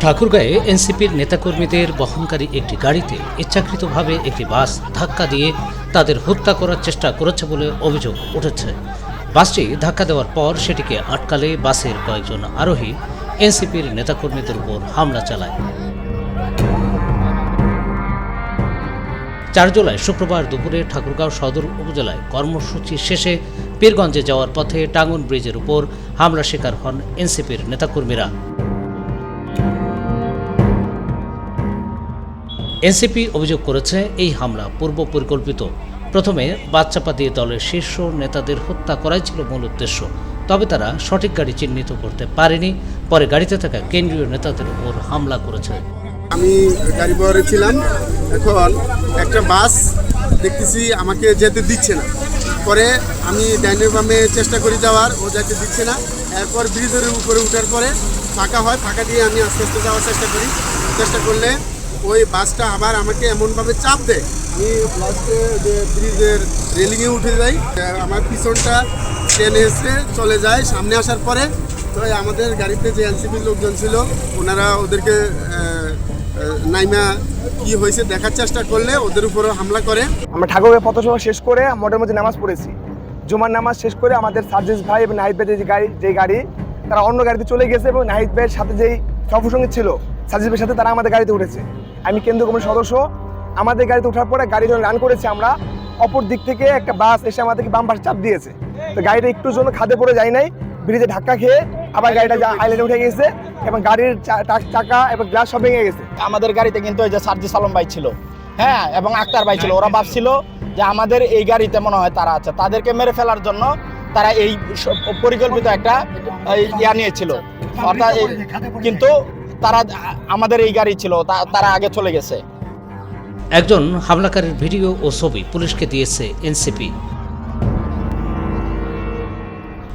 ঠাকুরগাঁয়ে এনসিপির নেতাকর্মীদের বহনকারী একটি গাড়িতে ইচ্ছাকৃতভাবে একটি বাস ধাক্কা দিয়ে তাদের হত্যা করার চেষ্টা করেছে বলে অভিযোগ উঠেছে। বাসটি ধাক্কা দেওয়ার পর সেটিকে আটকালে বাসের কয়েকজন আরোহী এনসিপির নেতাকর্মীদের উপর হামলা চালায়। চার জুলাই শুক্রবার দুপুরে ঠাকুরগাঁও সদর উপজেলায় কর্মসূচি শেষে পীরগঞ্জে যাওয়ার পথে টাঙ্গন ব্রিজের উপর হামলা শিকার হন এনসিপির নেতাকর্মীরা। এনসিপি অভিযোগ করেছে, এই হামলা পূর্ব পরিকল্পিত। প্রথমে বাচ্চাপা দিয়ে দলের শীর্ষ নেতাদের হত্যা করাই ছিল মূল উদ্দেশ্য। তবে তারা সঠিক গাড়ি চিহ্নিত করতে পারেনি। পরে গাড়িতে থাকা কেন্দ্রীয় নেতাদের উপর হামলা করেছে। আমি গাড়ি বহরে ছিলাম। এখন একটা বাস দেখতেছি, আমাকে যেতে দিচ্ছে না। পরে আমি ডাইনের বামে চেষ্টা করি যাওয়ার, ও যেতে দিচ্ছে না। এরপর ব্রিজের উপরে উঠার পরে ফাঁকা হয়, ফাঁকা দিয়ে আমি আস্তে আস্তে যাওয়ার চেষ্টা করি। চেষ্টা করলে ওই বাসটা আবার আমাকে এমনভাবে চাপ দেয়। আমি লাস্টে যে ব্রিজের রেলিংয়ে উঠে যাই আমার পিছনটা ট্রেনে এসে চলে যায়। সামনে আসার পরে তো আমাদের গাড়িতে যে এনসিপির লোকজন ছিল, ওনারা ওদেরকে নাইমা কি হয়েছে দেখার চেষ্টা করলে ওদের উপরে হামলা করে। আমরা ঠাকুরের পথসভা শেষ করে মোটের মধ্যে নামাজ পড়েছি। জুমার নামাজ শেষ করে আমাদের সার্জিস ভাই এবং নাহিদ ভাই যে গাড়ি যে গাড়ি, তারা অন্য গাড়িতে চলে গেছে এবং নাহিদ ভাইয়ের সাথে যেই সফরসঙ্গী ছিল, সার্জিস ভাইয়ের সাথে তারা আমাদের গাড়িতে উঠেছে। আমি কেন্দ্র কমিটির সদস্য, আমাদের গাড়িতে ওঠার পরে গাড়ি যখন রান করেছে আমরা, অপর দিক থেকে একটা বাস এসে আমাদেরকে বাম পাশে চাপ দিয়েছে। তো গাড়িটা একটুর জন্য খাদে পড়ে যায় নাই, ব্রিজে ধাক্কা খেয়ে আবার গাড়িটা আইল্যান্ডে উঠে গেছে এবং গাড়ির চা- চাকা এবং গ্লাস সব ভেঙে গেছে। আমাদের গাড়িতে কিন্তু ওই যে সার্জি সালম ভাই ছিল। হ্যাঁ এবং আক্তার ভাই ছিল। ওরা ভাবছিল যে আমাদের এই গাড়িতে মনে হয় তারা আছে। তাদেরকে মেরে ফেলার জন্য তারা এই পরিকল্পিত একটা ইয়া নিয়েছিল। অর্থাৎ কিন্তু তারা আমাদের এই গাড়ি ছিল। তারা আগে চলে গেছে। একজন হামলাকারীর ভিডিও ও ছবি পুলিশকে দিয়েছে এনসিপি।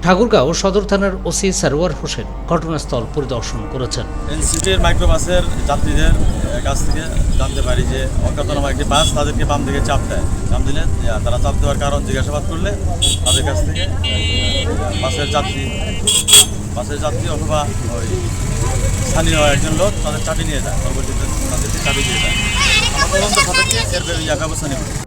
ঠাকুরগাঁও সদর থানার ওসি সারোয়ার হোসেন ঘটনাস্থল পরিদর্শন করেছেন। এনসিটির মাইক্রোবাসের যাত্রীদের কাছ থেকে জানতে পারি যে অজ্ঞাতনামা একটি বাস তাদেরকে বাম দিকে চাপ দেয়। চাপ দিলে তারা চাপ দেওয়ার কারণ জিজ্ঞাসাবাদ করলে তাদের কাছ থেকে বাসের যাত্রী বাসের যাত্রী অথবা ওই স্থানীয় একজন লোক তাদের চাবি নিয়ে যায়, পরবর্তীতে তাদেরকে চাবি দিয়ে যায়। আমরা তদন্ত ব্যবস্থা নেব